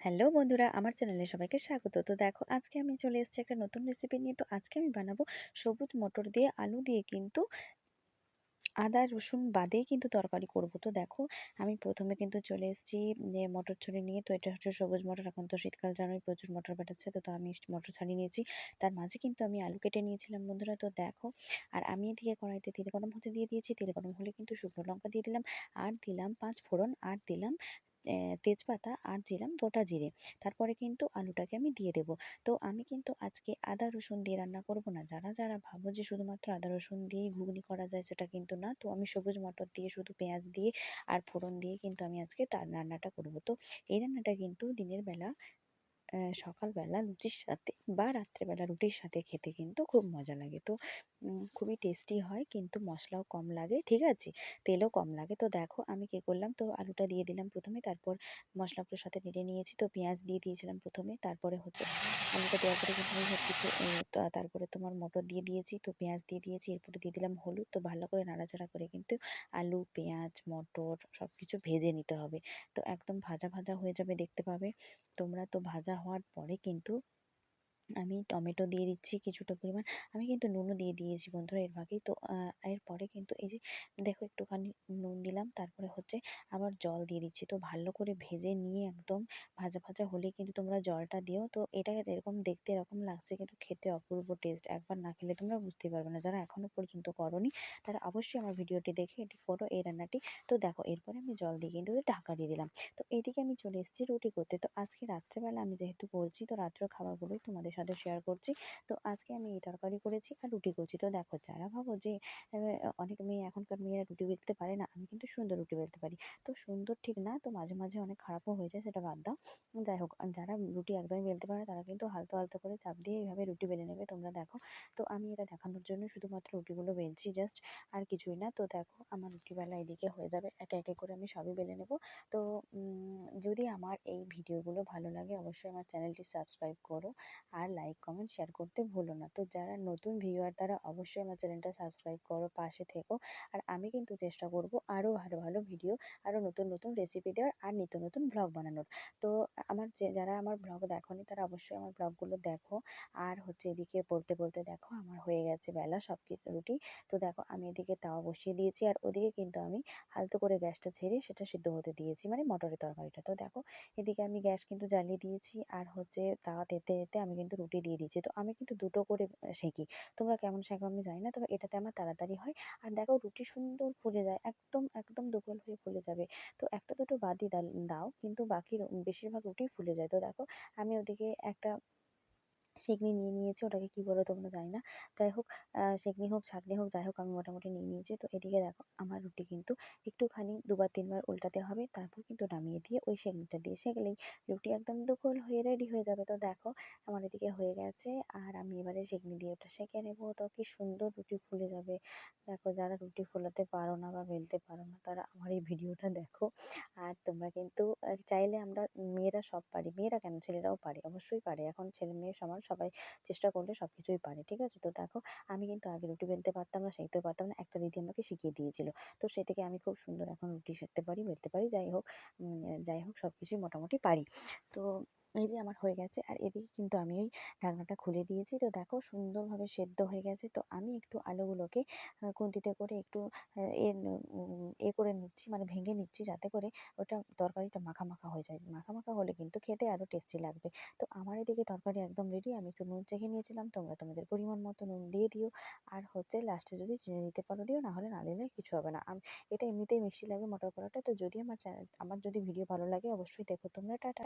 Hello বন্ধুরা, আমার চ্যানেলে সবাইকে স্বাগত। তো দেখো, আজকে আমি চলে এসেছি একটা নতুন রেসিপি নিয়ে। তো আজকে আমি বানাবো সবুজ মটর দিয়ে আলু দিয়ে কিন্তু আদা, রসুন বাদেই কিন্তু তরকারি করব। তো দেখো, আমি প্রথমে কিন্তু চলে এসেছি যে মটর ছড়ি নিয়ে। তো এটা হচ্ছে সবুজ মটর। এখন তো শীতকাল, জানোই প্রচুর মটর বেটাচ্ছে তো তো আমি মটর ছাড়িয়ে নিয়েছি। তার মাঝে কিন্তু আমি আলু কেটে নিয়েছিলাম বন্ধুরা। তো দেখো, আর আমি এদিকে কড়াইতে তেল গরম হতে দিয়ে দিয়েছি। তেল গরম হলে কিন্তু শুকনো লঙ্কা দিয়ে দিলাম, আর দিলাম পাঁচ ফোড়ন, আর দিলাম তেজপাতা আর দিলাম গোটা জিরে। তারপরে কিন্তু আলুটাকে আমি দিয়ে দেব। তো আমি কিন্তু আজকে আদা, রসুন দিয়ে রান্না করব না। যারা যারা ভাবো যে শুধুমাত্র আদা, রসুন দিয়েই ঘুগনি করা যায় সেটা কিন্তু না। তো আমি সবুজ মটর দিয়ে, শুধু পেঁয়াজ দিয়ে আর ফোড়ন দিয়ে কিন্তু আমি আজকে তার রান্নাটা করব। তো এই রান্নাটা কিন্তু দিনের বেলা সকালবেলা লুচির সাথে বা রাত্রেবেলা রুটির সাথে খেতে কিন্তু খুব মজা লাগে। তো খুবই টেস্টি হয় কিন্তু মশলাও কম লাগে, ঠিক আছে? তেলও কম লাগে। তো দেখো আমি কী করলাম, তো আলুটা দিয়ে দিলাম প্রথমে, তারপর মশলাগুলোর সাথে নেড়ে নিয়েছি, তো পেঁয়াজ দিয়ে দিয়েছিলাম প্রথমে, তারপরে হচ্ছে আলুটা দেওয়ার পরে কিন্তু সব কিছু তারপরে তোমার মটর দিয়ে দিয়েছি, তো পেঁয়াজ দিয়ে দিয়েছি, এরপরে দিয়ে দিলাম হলুদ, তো ভালো করে নাড়াচাড়া করে কিন্তু আলু, পেঁয়াজ, মটর সব কিছু ভেজে নিতে হবে। তো একদম ভাজা ভাজা হয়ে যাবে দেখতে পাবে। তোমরা তো ভাজা হওয়ার পরে কিন্তু আমি টমেটো দিয়ে দিচ্ছি কিছুটা পরিমাণ। আমি কিন্তু নুনও দিয়ে দিয়েছি বন্ধুরা এর ফাঁকেই তো এরপরে কিন্তু এই যে, দেখো একটুখানি নুন দিলাম, তারপরে হচ্ছে আবার জল দিয়ে দিচ্ছি। তো ভালো করে ভেজে নিয়ে একদম ভাজা ভাজা হলে কিন্তু তোমরা জলটা দিও। তো এটা এরকম দেখতে এরকম লাগছে কিন্তু খেতে অপূর্ব টেস্ট একবার না খেলে তোমরা বুঝতে পারবে না। যারা এখনও পর্যন্ত করনি, তারা অবশ্যই আমার ভিডিওটি দেখে এটি করো, এই রান্নাটি। তো দেখো, এরপরে আমি জল দিয়ে কিন্তু ঢাকা দিয়ে দিলাম। তো এইদিকে আমি চলে এসেছি রুটি করতে। তো আজকে রাত্রেবেলা আমি যেহেতু করছি, তো রাত্রের খাবারগুলোই তোমাদের সাথে শেয়ার করছি। তো আজকে আমি এই তরকারি করেছি আর রুটি করছি। তো দেখো যারা ভাবো যে অনেক মেয়ে এখনকার মেয়েরা রুটি বেলতে পারে না, আমি কিন্তু সুন্দর রুটি বেলতে পারি। তো সুন্দর ঠিক না, তো মাঝে মাঝে অনেক খারাপও হয়ে যায়, সেটা বাদ দাও। যাই হোক যারা রুটি একদমই বেলতে পারে তারা কিন্তু হালকা হালকা করে চাপ দিয়ে এইভাবে রুটি বেলে নেবে, তোমরা দেখো। তো আমি এটা দেখানোর জন্য শুধুমাত্র রুটিগুলো বেলছি জাস্ট আর কিছুই না। তো দেখো আমার রুটি বেলা এদিকে হয়ে যাবে, একে একে করে আমি সবই বেলে নেব। তো যদি আমার এই ভিডিওগুলো ভালো লাগে, অবশ্যই আমার চ্যানেলটি সাবস্ক্রাইব করো। আর লাইক কমেন্ট শেয়ার করতে ভুলো না। তো যারা নতুন ভিউয়ার তারা অবশ্যই আমার চ্যানেলটা সাবস্ক্রাইব করো, পাশে থেকো। আর আমি কিন্তু চেষ্টা করব আরও ভালো ভালো ভিডিও আরও নতুন নতুন রেসিপি দেওয়ার আর নিত্য নতুন ব্লগ বানানোর। তো আমার যে, যারা আমার ব্লগ দেখোনি তারা অবশ্যই আমার ব্লগগুলো দেখো। আর হচ্ছে এদিকে বলতে বলতে দেখো আমার হয়ে গেছে বেলা সব কিছু রুটি তো দেখো আমি এদিকে তাওয়া বসিয়ে দিয়েছি আর ওদিকে কিন্তু আমি হালতো করে গ্যাসটা ছেড়ে সেটা সিদ্ধ হতে দিয়েছি মানে মটরের তরকারিটা। তো দেখো এদিকে আমি গ্যাস কিন্তু জ্বালিয়ে দিয়েছি। আর হচ্ছে তাওয়া তেতে তেতে আমি কিন্তু রুটি দিয়ে দিয়েছে। তো আমি কিন্তু দুটো করে সেঁকি। তোমরা কেমন শেখো আমি জানি না, তবে এটাতে আমার তাড়াতাড়ি হয়। আর দেখো রুটি সুন্দর ফুলে যায়, একদম একদম দুপুর হয়ে ফুলে যাবে। তো একটা দুটো বাদই দাও, কিন্তু বাকি বেশিরভাগ রুটি ফুলে যায়। তো দেখো আমি ওদিকে একটা সেঁকনি নিয়ে নিয়েছি, ওটাকে কী বলে তোমরা জানি না যাই হোক সেঁকনি হোক, ছাঁকনি হোক, যাই হোক, আমি মোটামুটি নিয়ে নিয়েছি। তো এদিকে দেখো, আমার রুটি কিন্তু একটুখানি দুবার, তিনবার উল্টাতে হবে, তারপর কিন্তু নামিয়ে দিয়ে ওই সেঁকনিটা দিয়ে সেঁকলেই রুটি একদম দুকোল হয়ে রেডি হয়ে যাবে। তো দেখো, আমার এদিকে হয়ে গেছে, আর আমি এবারে সেঁকনি দিয়ে ওটা সেঁকে নেব। তো কি সুন্দর রুটি ফুলে যাবে। দেখো, যারা রুটি ফোলাতে পারো না বা বেলতে পারো না, তারা আমার এই ভিডিওটা দেখো। আর তোমরা কিন্তু চাইলে আমরা মেয়েরা সব পারি। মেয়েরা কেন? ছেলেরাও পারে, অবশ্যই পারে। এখন ছেলে মেয়ে সমান সবাই চেষ্টা করলে সব কিছুই পারে, ঠিক আছে? তো দেখো, আমি কিন্তু আগে রুটি বেলতে পারতাম না সেঁকতেও পারতাম না, একটা দিদি আমাকে শিখিয়ে দিয়েছিল। তো সে থেকে আমি খুব সুন্দর এখন রুটি সেঁকতে পারি, বেলতে পারি, যাই হোক যাই হোক সব কিছুই মোটামুটি পারি। তো এই যে আমার হয়ে গেছে, আর এদিকে কিন্তু আমি ওই ঢাকনাটা খুলে দিয়েছি। তো দেখো, সুন্দরভাবে সেদ্ধ হয়ে গেছে। তো আমি একটু আলুগুলোকে খুন্তিতে করে একটু এ করে নিচ্ছি মানে ভেঙে নিচ্ছি যাতে করে ওটা তরকারিটা মাখা মাখা হয়ে যায়। মাখা মাখা হলে কিন্তু খেতে আরও টেস্টি লাগবে। তো আমার এদিকে তরকারি একদম রেডি আমি একটু নুন চেখে নিয়েছিলাম, তোমরা তোমাদের পরিমাণ মতো নুন দিয়ে দিও। আর হচ্ছে লাস্টে যদি চিনি দিতে পারো দিও না হলে না দিলে কিছু হবে না। এটা এমনিতেই মিষ্টি লাগবে মটর কলাটা তো যদি আমার আমার যদি ভিডিও ভালো লাগে, অবশ্যই দেখো। তোমরা টাটা।